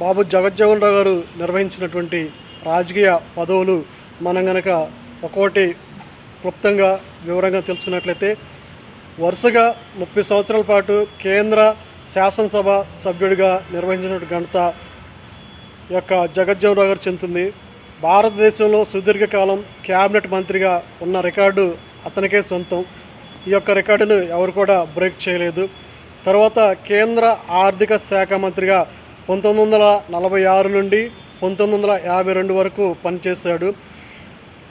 బాబు జగజ్జీవన్ రావు గారు నిర్వహించినటువంటి రాజకీయ పదవులు మనం గనక ఒక్కోటి క్లుప్తంగా వివరంగా తెలుసుకున్నట్లయితే వరుసగా ముప్పై సంవత్సరాల పాటు కేంద్ర శాసనసభ సభ్యుడిగా నిర్వహించిన ఘనత యొక్క జగజ్జీవన్ రావు గారు చెందుతుంది. భారతదేశంలో సుదీర్ఘకాలం క్యాబినెట్ మంత్రిగా ఉన్న రికార్డు అతనికే సొంతం. ఈ యొక్క రికార్డును ఎవరు కూడా బ్రేక్ చేయలేదు. తర్వాత కేంద్ర ఆర్థిక శాఖ మంత్రిగా పంతొమ్మిది వందల నలభై ఆరు నుండి పంతొమ్మిది వందల యాభై రెండు వరకు పనిచేశాడు.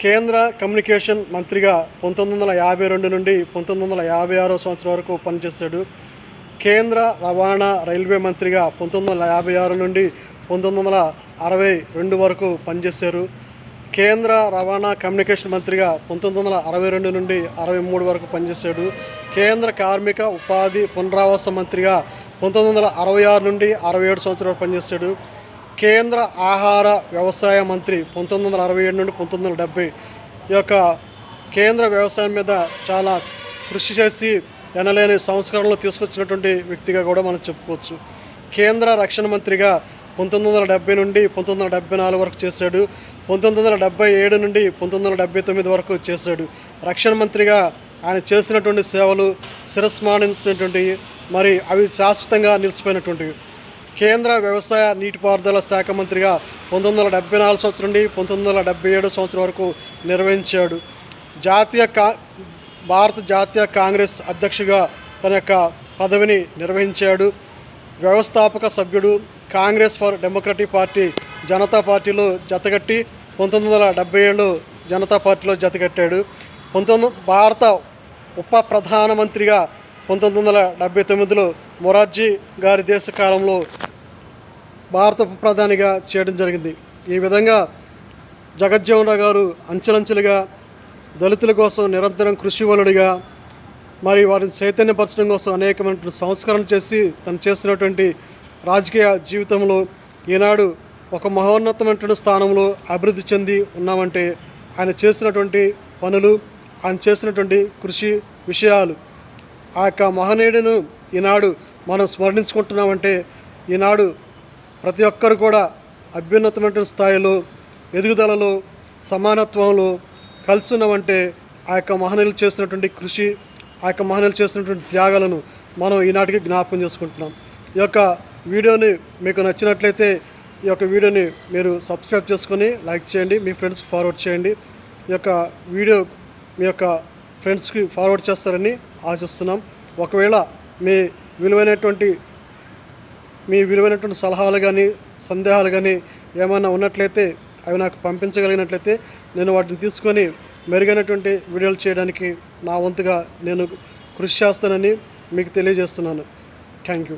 కేంద్ర కమ్యూనికేషన్ మంత్రిగా పంతొమ్మిది వందల యాభై రెండు నుండి పంతొమ్మిది వందల యాభై ఆరో సంవత్సరం వరకు పనిచేశాడు. కేంద్ర రవాణా రైల్వే మంత్రిగా పంతొమ్మిది వందల యాభై ఆరు నుండి పంతొమ్మిది వందల అరవై రెండు వరకు పనిచేశారు. కేంద్ర రవాణా కమ్యూనికేషన్ మంత్రిగా పంతొమ్మిది వందల అరవై రెండు నుండి అరవై మూడు వరకు పనిచేశాడు. కేంద్ర కార్మిక ఉపాధి పునరావాస మంత్రిగా పంతొమ్మిది వందల అరవై ఆరు నుండి అరవై ఏడు సంవత్సరాలు పనిచేశాడు కేంద్ర ఆహార వ్యవసాయ మంత్రి పంతొమ్మిది వందల అరవై ఏడు నుండి పంతొమ్మిది వందల డెబ్బై ఈ యొక్క కేంద్ర వ్యవసాయం మీద చాలా కృషి చేసి ఎనలేని సంస్కరణలు తీసుకొచ్చినటువంటి వ్యక్తిగా కూడా మనం చెప్పుకోవచ్చు. కేంద్ర రక్షణ మంత్రిగా పంతొమ్మిది వందల డెబ్బై నుండి పంతొమ్మిది వందల డెబ్బై నాలుగు వరకు చేశాడు. పంతొమ్మిది వందల డెబ్బై ఏడు నుండి పంతొమ్మిది వందల డెబ్బై తొమ్మిది వరకు చేశాడు. రక్షణ మంత్రిగా ఆయన చేసినటువంటి సేవలు శిరస్మానించినటువంటి మరి అవి శాశ్వతంగా నిలిచిపోయినటువంటివి కేంద్ర వ్యవసాయ నీటిపారుదల శాఖ మంత్రిగా పంతొమ్మిది వందల డెబ్బై నాలుగు సంవత్సరం నుండి పంతొమ్మిది వందల డెబ్బై ఏడు సంవత్సరం వరకు నిర్వహించాడు. జాతీయ కా భారత జాతీయ కాంగ్రెస్ అధ్యక్షుగా తన యొక్క పదవిని నిర్వహించాడు. వ్యవస్థాపక సభ్యుడు Congress for Democratic Party Janata పార్టీలో జతగట్టి పంతొమ్మిది వందల డెబ్బై ఏడు జనతా పార్టీలో జతగట్టాడు. పంతొమ్మిది భారత ఉప ప్రధానమంత్రిగా పంతొమ్మిది వందల డెబ్బై తొమ్మిదిలో మొరార్జీ గారి దేశ కాలంలో భారత ప్రధానిగా చేయడం జరిగింది. ఈ విధంగా జగజ్జీవన్ రావు గారు అంచెలంచెలుగా దళితుల కోసం నిరంతరం కృషి వలుడిగా మరి వారిని చైతన్యపరచడం కోసం అనేకమైనటువంటి సంస్కరణ చేసి తను చేసినటువంటి రాజకీయ జీవితంలో ఈనాడు ఒక మహోన్నతమైనటువంటి స్థానంలో అభివృద్ధి చెంది ఉన్నామంటే ఆయన చేసినటువంటి పనులు ఆయన చేసినటువంటి కృషి విషయాలు ఆ యొక్క మహనీయుడును ఈనాడు మనం స్మరణించుకుంటున్నామంటే ఈనాడు ప్రతి ఒక్కరు కూడా అభ్యున్నతమైన స్థాయిలో ఎదుగుదలలో సమానత్వంలో కలిసి ఉన్నామంటే ఆ యొక్క మహనీయులు చేసినటువంటి కృషి ఆ యొక్క మహనీయులు చేసినటువంటి త్యాగాలను మనం ఈనాటికి జ్ఞాపకం చేసుకుంటున్నాం. ఈ యొక్క వీడియోని మీకు నచ్చినట్లయితే ఈ యొక్క వీడియోని మీరు సబ్స్క్రైబ్ చేసుకొని లైక్ చేయండి మీ ఫ్రెండ్స్కి ఫార్వర్డ్ చేయండి. ఈ యొక్క వీడియో మీ యొక్క ఫ్రెండ్స్కి ఫార్వర్డ్ చేస్తారని ఆశిస్తున్నాం. ఒకవేళ మీ విలువైనటువంటి మీ విలువైనటువంటి సలహాలు కానీ సందేహాలు కానీ ఏమైనా ఉన్నట్లయితే అవి నాకు పంపించగలిగినట్లయితే నేను వాటిని తీసుకొని మెరుగైనటువంటి వీడియోలు చేయడానికి నా వంతుగా నేను కృషి చేస్తానని మీకు తెలియజేస్తున్నాను. Thank you.